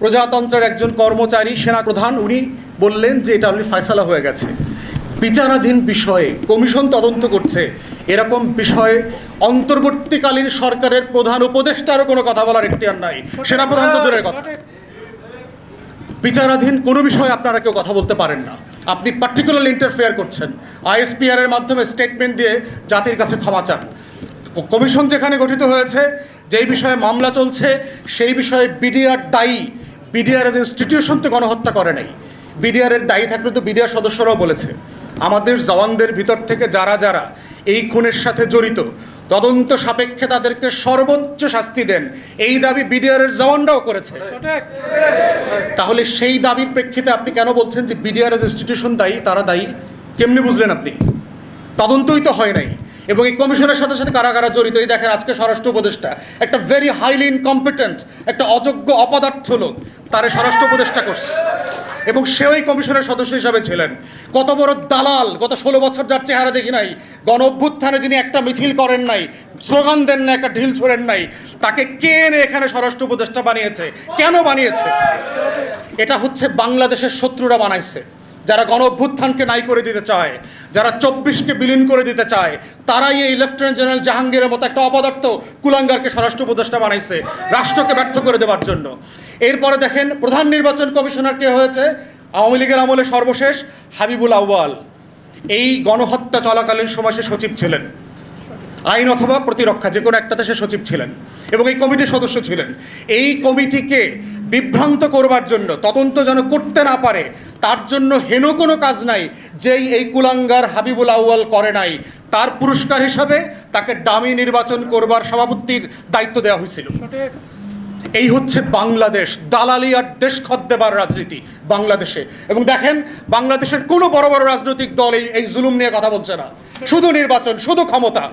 প্রজাতন্ত্রের একজন কর্মচারী সেনা প্রধান উনি বললেন যে এটা অলরেডি ফয়সালা হয়ে গেছে। বিচারাধীন বিষয়ে কমিশন তদন্ত করছে। এরকম বিষয়ে অন্তর্বর্তীকালীন সরকারের প্রধান উপদেষ্টারও কোনো কথা বলার এখতিয়ার নাই। সেনা প্রধান দূরের কথা। বিচারাধীন কোনো বিষয়ে আপনারা কেউ কথা বলতে পারেন না। আপনি পার্টিকুলার ইন্টারফেয়ার করছেন। আইএসপিআর এর মাধ্যমে স্টেটমেন্ট দিয়ে জাতির কাছে ক্ষমা চান। কমিশন যেখানে গঠিত হয়েছে, যেই বিষয়ে মামলা চলছে, সেই বিষয়ে বিডিআর দায়ী বিডিআর এজ ইনস্টিটিউশন তো গণহত্যা করে নাই বিডিআর এর দায়ী থাকলে তো বিডিআর সদস্যরাও বলেছে। আমাদের জওয়ানদের ভিতর থেকে যারা যারা এই খুনের সাথে জড়িত, তদন্ত সাপেক্ষে তাদেরকে সর্বোচ্চ শাস্তি দেন। এই দাবি বিডিআর এর জওয়ানরাও করেছে। তাহলে সেই দাবির প্রেক্ষিতে আপনি কেন বলছেন যে বিডিআর এজ ইনস্টিটিউশন দায়ী, তারা দায়ী? কেমনি বুঝলেন আপনি? তদন্তই তো হয় নাই। এবং এই কমিশনের সাথে সাথে কারা কারা জড়িত। এই দেখেন আজকে স্বরাষ্ট্র উপদেষ্টা, একটা ভেরি হাইলি ইনকম্পিটেন্ট একটা অযোগ্য, অপদার্থ লোক, তারে স্বরাষ্ট্র উপদেষ্টা করছে। এবং সেও এই কমিশনের সদস্য হিসাবে ছিলেন। কত বড় দালাল, গত ষোলো বছর যার চেহারা দেখি নাই, গণ অভ্যুত্থানে যিনি একটা মিছিল করেন নাই, স্লোগান দেন না একটা ঢিল ছোড়েন নাই, তাকে কে এনে এখানে স্বরাষ্ট্র উপদেষ্টা বানিয়েছে? কেন বানিয়েছে? এটা হচ্ছে বাংলাদেশের শত্রুরা বানাইছে। যারা গণ অভ্যুত্থানকে নাই করে দিতে চায়, যারা চব্বিশকে বিলীন করে দিতে চায়, তারাই এই লেফটেন্যান্ট জেনারেল জাহাঙ্গীরের মতো একটা অপদার্থ কুলাঙ্গারকে স্বরাষ্ট্র উপদেষ্টা বানাইছে, রাষ্ট্রকে ব্যর্থ করে দেওয়ার জন্য। এরপরে দেখেন, প্রধান নির্বাচন কমিশনার কে হয়েছে? আওয়ামী লীগের আমলে সর্বশেষ হাবিবুল আউয়াল। এই গণহত্যা চলাকালীন সময় সে সচিব ছিলেন। আইন অথবা প্রতিরক্ষা, যে কোনো একটাতে সে সচিব ছিলেন এবং এই কমিটির সদস্য ছিলেন। এই কমিটিকে বিভ্রান্ত করবার জন্য, তদন্ত যেন করতে না পারে তার জন্য হেন কোনো কাজ নাই, যেই এই কুলাঙ্গার হাবিবুল আউয়াল করে নাই। তার পুরস্কার হিসাবে তাকে ডামি নির্বাচন করবার সভাপতির দায়িত্ব দেওয়া হয়েছিল। এই হচ্ছে বাংলাদেশ, দালালি আর দেশ দেবার রাজনীতি বাংলাদেশে। এবং দেখেন, বাংলাদেশের কোনো বড় বড় রাজনৈতিক দল এই জুলুম নিয়ে কথা বলছে না। শুধু নির্বাচন, শুধু ক্ষমতা।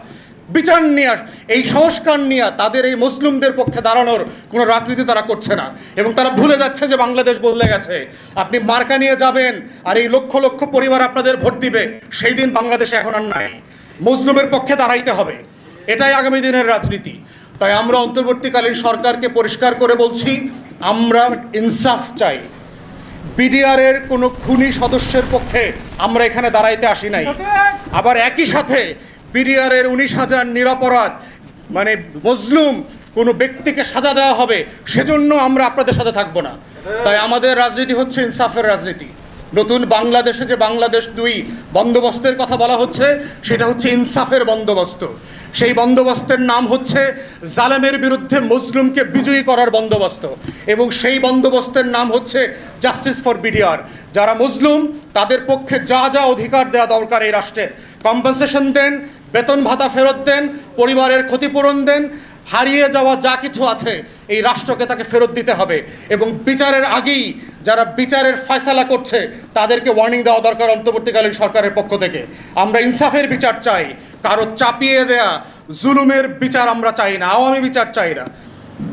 বিচার নিয়ে এই সংস্কার নিয়ে তাদের এই মুসলিমদের পক্ষে দাঁড়ানোর কোনো রাজনীতি তারা করছে না। এবং তারা ভুলে যাচ্ছে যে বাংলাদেশ বদলে গেছে। আপনি মার্কা নিয়ে যাবেন আর এই লক্ষ লক্ষ পরিবার আপনাদের ভোট দিবে সেই দিন বাংলাদেশে এখন আর নাই। মুসলিমের পক্ষে দাঁড়াইতে হবে। এটাই আগামী দিনের রাজনীতি। তাই আমরা অন্তর্বর্তীকালীন সরকারকে পরিষ্কার করে বলছি আমরা ইনসাফ চাই। বিডিআর এর কোনো খুনি সদস্যের পক্ষে আমরা এখানে দাঁড়াইতে আসি নাই। আবার একই সাথে বিডিআর এর উনিশ হাজার নিরপরাধ মানে মজলুম কোনো ব্যক্তিকে সাজা দেওয়া হবে, সেজন্য আমরা আপনাদের সাথে থাকব না। তাই আমাদের রাজনীতি হচ্ছে ইনসাফের রাজনীতি। নতুন বাংলাদেশে যে বাংলাদেশ দুই বন্দোবস্তের কথা বলা হচ্ছে, সেটা হচ্ছে ইনসাফের বন্দোবস্ত। সেই বন্দোবস্তের নাম হচ্ছে জালেমের বিরুদ্ধে মুসলিমকে বিজয়ী করার বন্দোবস্ত। এবং সেই বন্দোবস্তের নাম হচ্ছে জাস্টিস ফর বিডিআর। যারা মুসলিম তাদের পক্ষে যা যা অধিকার দেওয়া দরকার এই রাষ্ট্রের। কম্পেনসেশন দেন বেতন ভাতা ফেরত দেন, পরিবারের ক্ষতিপূরণ দেন, হারিয়ে যাওয়া যা কিছু আছে, এই রাষ্ট্রকে তাকে ফেরত দিতে হবে। এবং বিচারের আগেই যারা বিচারের ফয়সালা করছে, তাদেরকে ওয়ার্নিং দেওয়া দরকার অন্তর্বর্তীকালীন সরকারের পক্ষ থেকে। আমরা ইনসাফের বিচার চাই, কারও চাপিয়ে দেয়া জুলুমের বিচার আমরা চাই না, আওয়ামী বিচার চাই না।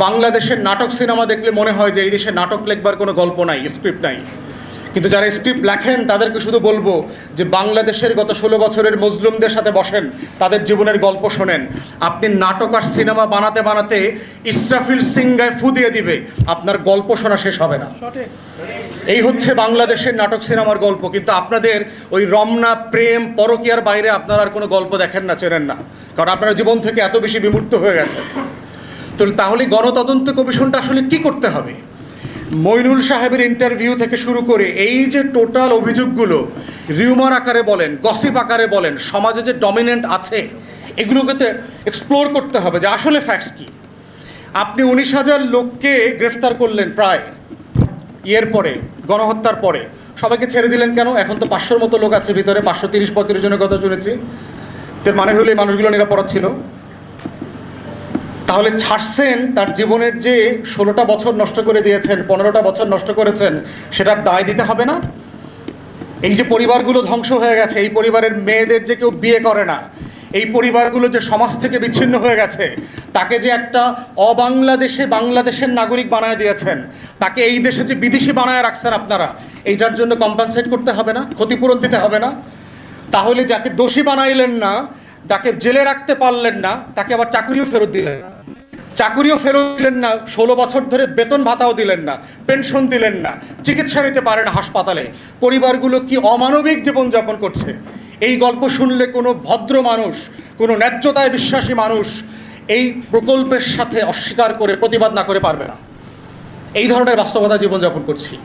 বাংলাদেশের নাটক সিনেমা দেখলে মনে হয় যে এই দেশে নাটক লেখবার কোনো গল্প নাই, স্ক্রিপ্ট নাই। কিন্তু যারা স্ক্রিপ্ট লেখেন তাদেরকে শুধু বলব যে বাংলাদেশের গত ষোলো বছরের মজলুমদের সাথে বসেন তাদের জীবনের গল্প শোনেন। আপনি নাটক আর সিনেমা বানাতে বানাতে ইসরাফিল সিংগায় ফু দিয়ে দিবে আপনার গল্প শোনা শেষ হবে না। এই হচ্ছে বাংলাদেশের নাটক সিনেমার গল্প। কিন্তু আপনাদের ওই রমনা প্রেম পরকিয়ার বাইরে আপনারা আর কোনো গল্প দেখেন না চেনেন না। কারণ আপনারা জীবন থেকে এত বেশি বিমূর্ত হয়ে গেছে। তো তাহলে গণতদন্ত কমিশনটা আসলে কি করতে হবে? মইনুল সাহেবের ইন্টারভিউ থেকে শুরু করে এই যে টোটাল অভিযোগগুলো রিউমার আকারে বলেন গসিপ আকারে বলেন, সমাজে যে ডমিনেন্ট আছে, এগুলোকে তো এক্সপ্লোর করতে হবে যে আসলে ফ্যাক্টস কি। আপনি উনিশ হাজার লোককে গ্রেফতার করলেন প্রায় ইয়ের পরে, গণহত্যার পরে। সবাইকে ছেড়ে দিলেন কেন? এখন তো পাঁচশোর মতো লোক আছে ভিতরে, পাঁচশো তিরিশ পঁয়ত্রিশ জনের কথা শুনেছি। তার মানে হলে এই মানুষগুলো নিরাপরাধ ছিল। তাহলে ছাড়ছেন তার জীবনের যে ষোলোটা বছর নষ্ট করে দিয়েছেন, পনেরোটা বছর নষ্ট করেছেন, সেটার দায় দিতে হবে না? এই যে পরিবারগুলো ধ্বংস হয়ে গেছে, এই পরিবারের মেয়েদের যে কেউ বিয়ে করে না, এই পরিবারগুলো যে সমাজ থেকে বিচ্ছিন্ন হয়ে গেছে, তাকে যে একটা অবাংলাদেশে বাংলাদেশের নাগরিক বানায় দিয়েছেন, তাকে এই দেশে যে বিদেশি বানায় রাখছেন আপনারা, এইটার জন্য কম্পেনসেট করতে হবে না? ক্ষতিপূরণ দিতে হবে না? তাহলে যাকে দোষী বানাইলেন না, যাকে জেলে রাখতে পারলেন না, তাকে আবার চাকরিও ফেরত দিলেন না। চাকুরিও ফেরত দিলেন না ষোলো বছর ধরে বেতন ভাতাও দিলেন না পেনশন দিলেন না চিকিৎসা নিতে পারে না হাসপাতালে। পরিবারগুলো কি অমানবিক জীবনযাপন করছে? এই গল্প শুনলে কোনো ভদ্র মানুষ কোনো ন্যায্যতায় বিশ্বাসী মানুষ এই প্রকল্পের সাথে অস্বীকার করে প্রতিবাদ না করে পারবে না। এই ধরনের বাস্তবতা জীবনযাপন করছি।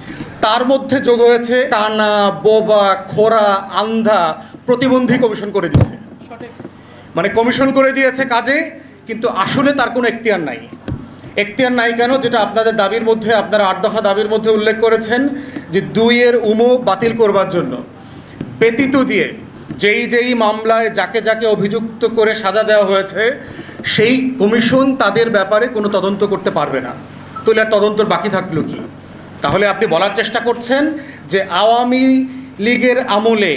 তার মধ্যে যোগ হয়েছে টানা বোবা খোরা আন্ধা প্রতিবন্ধী কমিশন করে দিচ্ছে মানে কমিশন করে দিয়েছে কাজে কিন্তু আসলে তার কোনো এখতিয়ার নাই। এখতিয়ার নাই কেন? যেটা আপনাদের দাবির মধ্যে, আপনারা আট দফা দাবির মধ্যে উল্লেখ করেছেন যে দুইয়ের উমো বাতিল করবার জন্য। ব্যতীত দিয়ে যেই যেই মামলায় যাকে যাকে অভিযুক্ত করে সাজা দেওয়া হয়েছে, সেই কমিশন তাদের ব্যাপারে কোনো তদন্ত করতে পারবে না। তাহলে আর তদন্তর বাকি থাকল কি? তাহলে আপনি বলার চেষ্টা করছেন যে আওয়ামী লীগের আমলে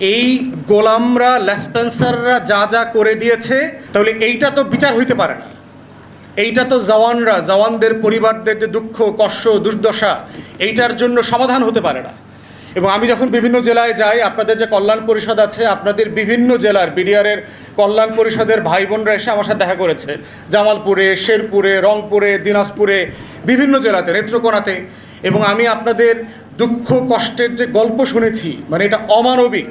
এই গোলামরা, লেসপেন্সাররা যা যা করে দিয়েছে, তাহলে এইটা তো বিচার হইতে পারে না। এইটা তো জওয়ানরা, জওয়ানদের পরিবারদের যে দুঃখ, কষ্ট, দুর্দশা, এইটার জন্য সমাধান হতে পারে না। এবং আমি যখন বিভিন্ন জেলায় যাই, আপনাদের যে কল্যাণ পরিষদ আছে, আপনাদের বিভিন্ন জেলার বিডিআরের কল্যাণ পরিষদের ভাই বোনরা এসে আমার সাথে দেখা করেছে। জামালপুরে, শেরপুরে, রংপুরে, দিনাজপুরে, বিভিন্ন জেলাতে, নেত্রকোনাতে। এবং আমি আপনাদের দুঃখ, কষ্টের যে গল্প শুনেছি মানে এটা অমানবিক।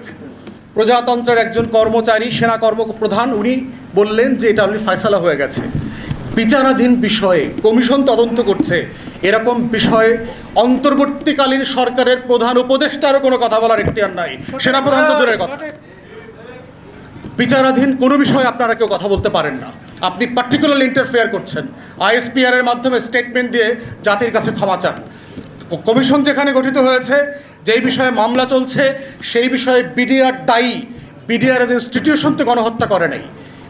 প্রজাতন্ত্রের একজন কর্মচারী, সেনা কর্মপ্রধান, উনি বললেন যে এটা অলরেডি ফয়সালা হয়ে গেছে। বিচারাধীন বিষয়ে কমিশন তদন্ত করছে। এরকম বিষয়ে অন্তর্বর্তীকালীন সরকারের প্রধান উপদেষ্টারও কোনো কথা বলার এখতিয়ার নাই। সেনাপ্রধান দূরের কথা। বিচারাধীন কোনো বিষয়ে আপনারা কেউ কথা বলতে পারেন না। আপনি পার্টিকুলার ইন্টারফেয়ার করছেন। আইএসপিআর এর মাধ্যমে স্টেটমেন্ট দিয়ে জাতির কাছে ক্ষমা চান। কমিশন যেখানে গঠিত হয়েছে, যেই বিষয়ে মামলা চলছে, সেই বিষয়ে বিডিআর দায়ী বিডিআর এজ ইনস্টিটিউশন তো গণহত্যা করে নাই।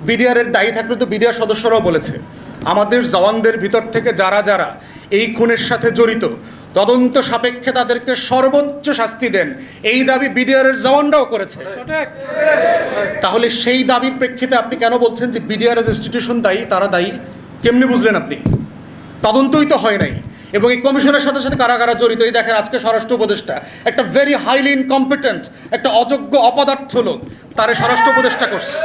বিডিআর এর দায়ী থাকলে তো বিডিআর সদস্যরাও বলেছে। আমাদের জওয়ানদের ভিতর থেকে যারা যারা এই খুনের সাথে জড়িত, তদন্ত সাপেক্ষে তাদেরকে সর্বোচ্চ শাস্তি দেন। এই দাবি বিডিআর এর জওয়ানরাও করেছে। তাহলে সেই দাবির প্রেক্ষিতে আপনি কেন বলছেন যে বিডিআর এজ ইনস্টিটিউশন দায়ী, তারা দায়ী? কেমনি বুঝলেন আপনি? তদন্তই তো হয় নাই। এবং এই কমিশনের সাথে সাথে কারা কারা জড়িত। এই দেখেন আজকে স্বরাষ্ট্র উপদেষ্টা, একটা ভেরি হাইলি ইনকম্পিটেন্ট একটা অযোগ্য, অপদার্থ লোক, তারে স্বরাষ্ট্র উপদেষ্টা করছে।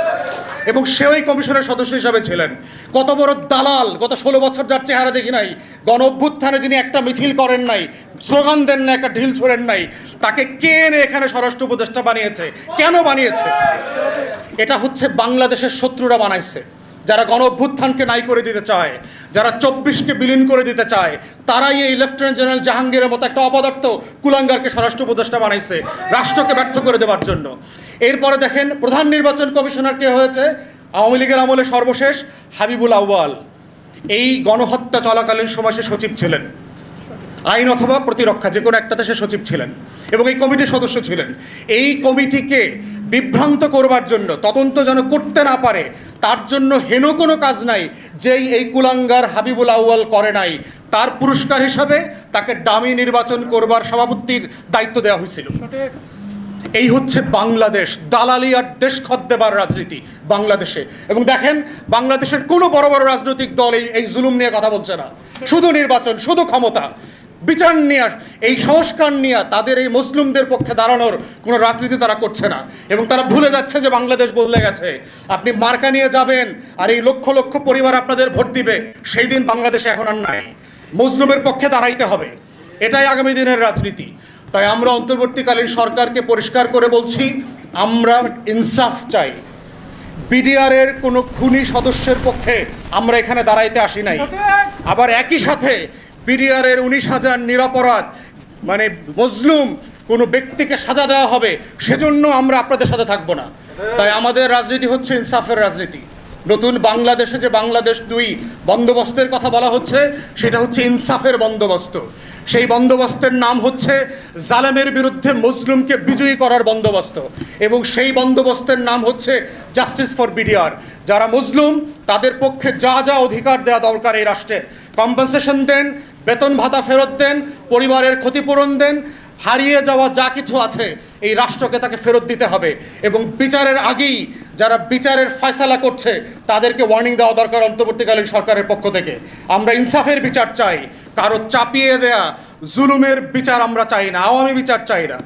এবং সে ওই কমিশনের সদস্য হিসাবে ছিলেন। কত বড় দালাল, গত ষোলো বছর যার চেহারা দেখি নাই, গণ অভ্যুত্থানে যিনি একটা মিছিল করেন নাই, স্লোগান দেন না একটা ঢিল ছোড়েন নাই, তাকে কে এনে এখানে স্বরাষ্ট্র উপদেষ্টা বানিয়েছে? কেন বানিয়েছে? এটা হচ্ছে বাংলাদেশের শত্রুরা বানাইছে। যারা গণ অভ্যুত্থানকে নাই করে দিতে চায়, যারা চব্বিশকে বিলীন করে দিতে চায়, তারাই এই লেফটেন্যান্ট জেনারেল জাহাঙ্গীরের মতো একটা অপদার্থ কুলাঙ্গারকে স্বরাষ্ট্র উপদেষ্টা বানাইছে রাষ্ট্রকে ব্যর্থ করে দেওয়ার জন্য। এরপরে দেখেন প্রধান নির্বাচন কমিশনার কে হয়েছে? আওয়ামী লীগের আমলে সর্বশেষ হাবিবুল আউয়াল। এই গণহত্যা চলাকালীন সময় সে সচিব ছিলেন। আইন অথবা প্রতিরক্ষা, যে কোনো একটাতে সে সচিব ছিলেন এবং এই কমিটির সদস্য ছিলেন। এই কমিটিকে বিভ্রান্ত করবার জন্য, তদন্ত যেন করতে না পারে, তার জন্য হেন কোনো কাজ নাই, যেই এই কুলাঙ্গার হাবিবুল আউয়াল করে নাই। তার পুরস্কার হিসাবে তাকে ডামি নির্বাচন করবার সভাপতির দায়িত্ব দেওয়া হয়েছিল। এই হচ্ছে বাংলাদেশ, দালালি আর দেশ দেবার রাজনীতি বাংলাদেশে। এবং দেখেন, বাংলাদেশের কোনো বড় বড় রাজনৈতিক দল এই জুলুম নিয়ে কথা বলছে না। শুধু নির্বাচন, শুধু ক্ষমতা। বিচার নিয়ে এই সংস্কার নিয়ে তাদের এই মুসলিমদের পক্ষে দাঁড়ানোর কোনো রাজনীতি তারা করছে না। এবং তারা ভুলে যাচ্ছে যে বাংলাদেশ বদলে গেছে। আপনি মার্কা নিয়ে যাবেন আর এই লক্ষ লক্ষ পরিবার আপনাদের ভোট দিবে সেই দিন বাংলাদেশে এখন আর নাই। মুসলিমের পক্ষে দাঁড়াইতে হবে। এটাই আগামী দিনের রাজনীতি। তাই আমরা অন্তর্বর্তীকালীন সরকারকে পরিষ্কার করে বলছি আমরা ইনসাফ চাই। বিডিআরের কোনো খুনি সদস্যের পক্ষে আমরা এখানে দাঁড়াইতে আসি নাই। আবার একই সাথে বিডিআরের উনিশ হাজার নিরপরাধ মানে মজলুম কোনো ব্যক্তিকে সাজা দেওয়া হবে, সেজন্য আমরা আপনাদের সাথে থাকব না। তাই আমাদের রাজনীতি হচ্ছে ইনসাফের রাজনীতি। নতুন বাংলাদেশে যে বাংলাদেশ দুই বন্দোবস্তের কথা বলা হচ্ছে, সেটা হচ্ছে ইনসাফের বন্দোবস্ত। সেই বন্দোবস্তের নাম হচ্ছে জালেমের বিরুদ্ধে মুসলিমকে বিজয়ী করার বন্দোবস্ত। এবং সেই বন্দোবস্তের নাম হচ্ছে জাস্টিস ফর বিডিআর যারা মুসলিম তাদের পক্ষে যা যা অধিকার দেওয়া দরকার এই রাষ্ট্রে কম্পেনসেশন দেন বেতন ভাতা ফেরত দেন, পরিবারের ক্ষতিপূরণ দেন, হারিয়ে যাওয়া যা কিছু আছে, এই রাষ্ট্রকে তাকে ফেরত দিতে হবে। এবং বিচারের আগেই যারা বিচারের ফয়সালা করছে, তাদেরকে ওয়ার্নিং দেওয়া দরকার অন্তর্বর্তীকালীন সরকারের পক্ষ থেকে। আমরা ইনসাফের বিচার চাই, কারও চাপিয়ে দেয়া জুলুমের বিচার আমরা চাই না, আওয়ামী বিচার চাই না।